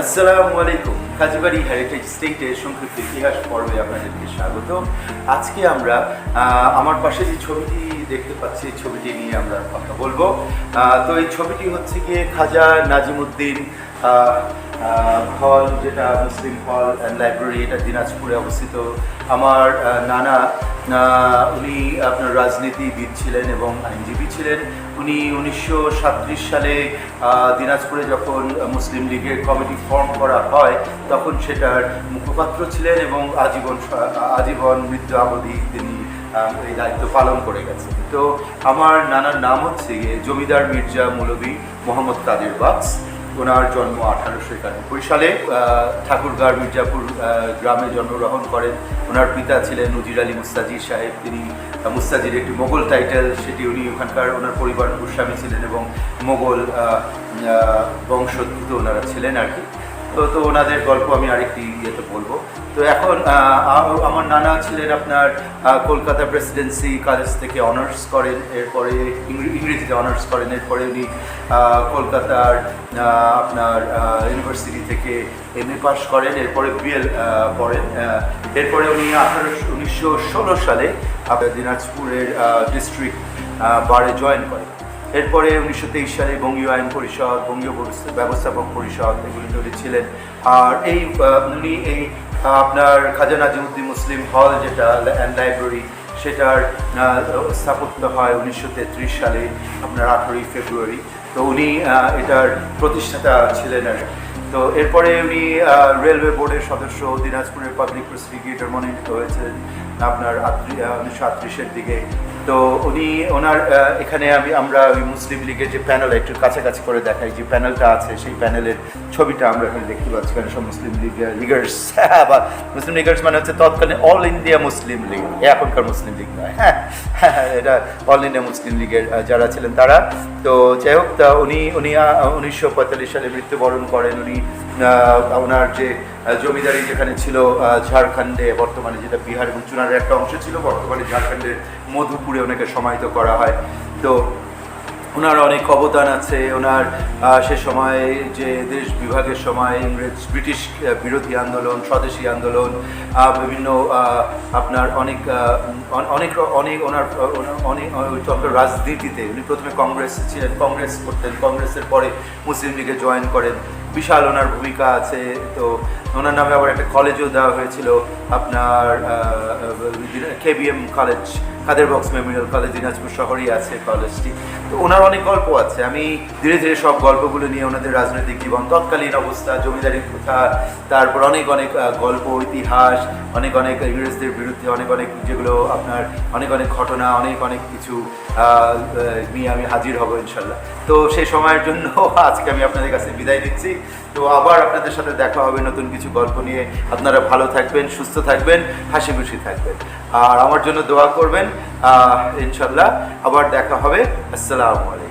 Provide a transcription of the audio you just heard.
আসসালামু আলাইকুম। কাজীবাড়ি হেরিটেজ স্টেটের সংক্ষিপ্ত ইতিহাস পর্বে আপনাদেরকে স্বাগত। আজকে আমরা আমার পাশে যে ছবিটি দেখতে পাচ্ছি ছবিটি নিয়ে আমরা কথা বলব। তো এই ছবিটি হচ্ছে গিয়ে খাজা নাজিমুদ্দিন হল যেটা মুসলিম হল অ্যান্ড লাইব্রেরি এটা দিনাজপুরে অবস্থিত। আমার নানা উনি আপনার রাজনীতিবিদ ছিলেন এবং আইনজীবী ছিলেন। উনি উনিশশো সালে দিনাজপুরে যখন মুসলিম লীগের কমিটি ফর্ম করা হয়, তখন সেটার মুখপাত্র ছিলেন এবং আজীবন আজীবন মৃত্যু অবধি তিনি এই দায়িত্ব পালন করে গেছেন। তো আমার নানার নাম হচ্ছে জমিদার মির্জা মৌলভী মোহাম্মদ কাদের বাক্স। ওনার জন্ম আঠারোশো একানব্বই সালে ঠাকুরগাঁড় মির্জাপুর গ্রামে জন্মগ্রহণ করেন। ওনার পিতা ছিলেন নজির আলী মুস্তাজির সাহেব। তিনি মুস্তাজির একটি মোগল টাইটেল, সেটি উনি ওখানকার ওনার পরিবার গোস্বামী ছিলেন এবং মোগল বংশোদ্ভূত ওনারা ছিলেন আর কি। তো তো ওনাদের গল্প আমি আরেকটি ইয়েতে বলব। তো এখন আমার নানা ছিলেন আপনার কলকাতা প্রেসিডেন্সি কলেজ থেকে অনার্স করেন এরপরে ইংরেজিতে অনার্স করেন এরপরে উনি কলকাতার আপনার ইউনিভার্সিটি থেকে এম এ পাস করেন এরপরে বিএল আহ, এরপরে উনি আঠারোশো উনিশশো ষোলো সালে দিনাজপুরের ডিস্ট্রিক্ট বারে জয়েন করেন। এরপরে উনিশশো তেইশ সালে বঙ্গীয় আইন পরিষদ, বঙ্গীয় ব্যবস্থাপক পরিষদ এগুলিতে উনি ছিলেন আর এই উনি এই আপনার খাজা নাজিমুদ্দিন মুসলিম হল যেটা অ্যান্ড লাইব্রেরি সেটার স্থাপত্য হয় উনিশশো তেত্রিশ সালে, আপনার আঠেরোই ফেব্রুয়ারি। তো উনি এটার প্রতিষ্ঠাতা ছিলেন আর তো এরপরে উনি রেলওয়ে বোর্ডের সদস্য, দিনাজপুরের পাবলিক প্রসিকিউটর মনোনীত হয়েছেন। আপনার উনিশশো আটত্রিশের দিকে তো উনি ওনার এখানে আমি আমরা ওই মুসলিম লীগের যে প্যানেল একটু কাছাকাছি করে দেখাই যে প্যানেলটা আছে সেই প্যানেলের ছবিটা আমরা এখানে দেখতে পাচ্ছি এখানে সব মুসলিম লীগ লিগার্স বা মুসলিম লিগার্স মানে হচ্ছে তৎকালীন অল ইন্ডিয়া মুসলিম লীগ এখনকার মুসলিম লীগ নয় হ্যাঁ হ্যাঁ, এটা অল ইন্ডিয়া মুসলিম লীগের যারা ছিলেন তারা। তো যাই হোক তা উনি উনি উনিশশো পঁয়তাল্লিশ সালে মৃত্যুবরণ করেন উনি ওনার যে জমিদারি যেখানে ছিল ঝাড়খণ্ডে, বর্তমানে যেটা বিহার এবং চুনারের একটা অংশ ছিল, বর্তমানে ঝাড়খণ্ডের মধুপুরে ওনাকে সমাহিত করা হয়। তো ওনার অনেক অবদান আছে। ওনার সে সময় যে দেশ বিভাগের সময় ইংরেজ, ব্রিটিশ বিরোধী আন্দোলন, স্বদেশী আন্দোলন বিভিন্ন আপনার অনেক অনেক অনেক ওনার অনেক রাজনীতিতে উনি প্রথমে কংগ্রেস ছিলেন, কংগ্রেস করতেন। কংগ্রেসের পরে মুসলিম লীগে জয়েন করেন। বিশাল ওনার ভূমিকা আছে। তো ওনার নামে আবার একটা কলেজও দেওয়া হয়েছিল। আপনার KBM college Kader Bux memorial college, Dinajpur শহরেই আছে কলেজটি। তো ওনার অনেক গল্প আছে। আমি ধীরে ধীরে সব গল্পগুলো নিয়ে ওনাদের রাজনৈতিক জীবন, তৎকালীন অবস্থা, জমিদারি প্রথা তারপর অনেক অনেক গল্প, ইতিহাস, অনেক অনেক ইংরেজদের বিরুদ্ধে অনেক অনেক যেগুলো আপনার অনেক অনেক ঘটনা, অনেক অনেক কিছু নিয়ে আমি হাজির হব ইনশাল্লাহ। তো সেই সময়ের জন্য আজকে আমি আপনাদের কাছে বিদায় নিচ্ছি। তো আবার আপনাদের সাথে দেখা হবে নতুন কিছু গল্প নিয়ে। আপনারা ভালো থাকবেন, সুস্থ থাকবেন, হাসি খুশি থাকবেন। আর আমার জন্য দোয়া করবেন। ইনশাল্লাহ আবার দেখা হবে। আসসালামু আলাইকুম।